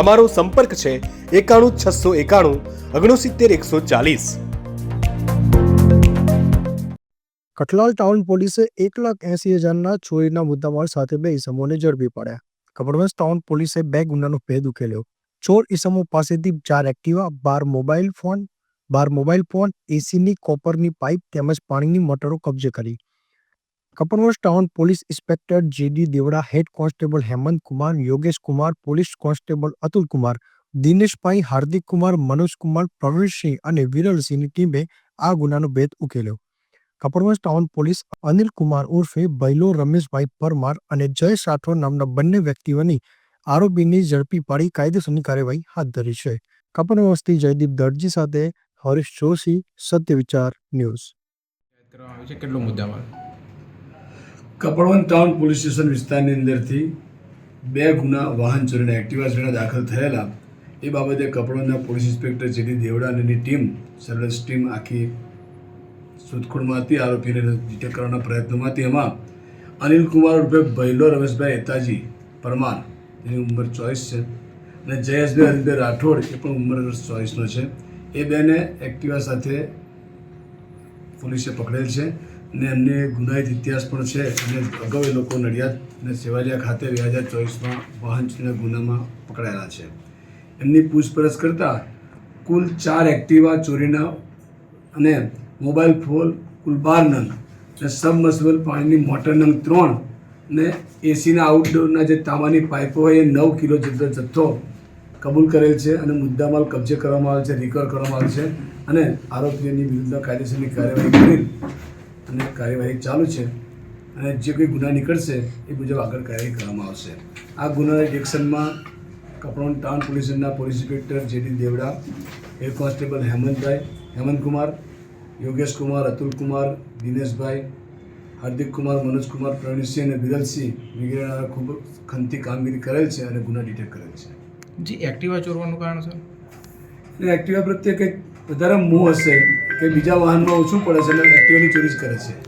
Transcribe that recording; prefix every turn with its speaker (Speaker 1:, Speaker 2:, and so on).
Speaker 1: અમારો સંપર્ક છે એકાણું છસો એકાણું, ઓગણસિત્તેર એકસો ચાલીસ.
Speaker 2: કઠલાલ ટાઉન પોલીસે એક લાખ એંસી હજારના ચોરીના મુદ્દામાલ સાથે બે ઈસમોને ઝડપી પાડ્યા. કપડવંશ ટાઉન પોલીસે બે ગુનાનો ભેદ ઉકેલ્યો. ચોર ઈસમો પાસેથી ચાર એક્ટિવા, બાર મોબાઈલ ફોન, બાર મોબાઈલ ફોન, એસીની કોપરની પાઇપ તેમજ પાણીની મોટરો કબજે કરી. Kapadvanj town police inspector J D Devda, head constable Hemant Kumar, Yogesh Kumar, police constable Atul Kumar, Dineshbhai Hardik Kumar, Manoj Kumar, Pravinsinh અને વિરલસિંહની ટીમે આ ગુનાનો ભેદ ઉકેલ્યો. કપડવંજ ટાઉન પોલીસ અનિલ કુમાર ઉર્ફે બૈલો રમેશભાઈ પરમાર અને જય રાઠોડ નામના બંને વ્યક્તિઓની આરોપીની ઝડપી પાડી કાયદેસરની કાર્યવાહી હાથ ધરી છે. કપડવંજથી જયદીપ દરજી સાથે હરીશ જોશી, સત્ય વિચાર ન્યૂઝ.
Speaker 3: કેટલો મુદ્દામાલ?
Speaker 4: કપડવંત ટાઉન પોલીસ સ્ટેશન વિસ્તારની અંદરથી બે ગુના વાહન ચોરીના એક્ટિવા ચોરીના દાખલ થયેલા. એ બાબતે કપડવનના police inspector J D Devda અને એની ટીમ સર્વેલન્સ ટીમ આખી શોધખોળમાં હતી આરોપીને ડિટેક કરવાના પ્રયત્નોમાંથી એમાં અનિલ કુમાર ઉર્ફે ભૈલો રમેશભાઈ એતાજી પરમાર એની ઉંમર ચોઈસ છે, અને જયેશભાઈ હરિભાઈ રાઠોડ, એ પણ ઉંમર ચોઈસનો છે. એ બેને એક્ટિવા સાથે પોલીસે પકડેલ છે. અને એમને ગુનાહિત ઇતિહાસ પણ છે. અને અગાઉ એ લોકો નડિયાદ અને સેવાલિયા ખાતે બે હજાર ચોવીસમાં વાહન ગુનામાં પકડાયેલા છે. એમની પૂછપરછ કરતાં કુલ ચાર એક્ટિવા, ચોરીના અને મોબાઈલ ફોન કુલ બાર નંગ અને સબમર્સિબલ પાણીની મોટર નંગ ત્રણ ને એસીના આઉટડોરના જે તાંબાની પાઇપો હોય એ નવ કિલો જેટલો જથ્થો કબૂલ કરેલ છે અને મુદ્દામાલ કબજે કરવામાં આવે છે રિકવર કરવામાં આવે છે અને આરોપીઓની વિરુદ્ધ કાયદેસરની કાર્યવાહી કરી અને કાર્યવાહી ચાલુ છે અને જે કોઈ ગુના નીકળશે એ મુજબ આગળ કાર્યવાહી કરવામાં આવશે. આ ગુના એક્શનમાં કપડોન ટાઉન પોલીસના police inspector J D Devda head constable હેમંતભાઈ હેમંત કુમાર યોગેશ કુમાર અતુલ કુમાર દિનેશભાઈ હાર્દિક કુમાર મનોજ કુમાર પ્રવીણસિંહ અને વિરલસિંહ વગેરેના ખૂબ ખંતી કામગીરી કરેલ છે અને ગુના ડિટેક્ટ કરેલ છે.
Speaker 3: જી એક્ટિવા ચોરવાનું કારણ સર?
Speaker 4: એટલે એક્ટિવા પ્રત્યે કંઈક વધારે મોહ હશે કે બીજા વાહનમાં ઓછું પડે છે અને એક્ટિવાની ચોરી કરે છે.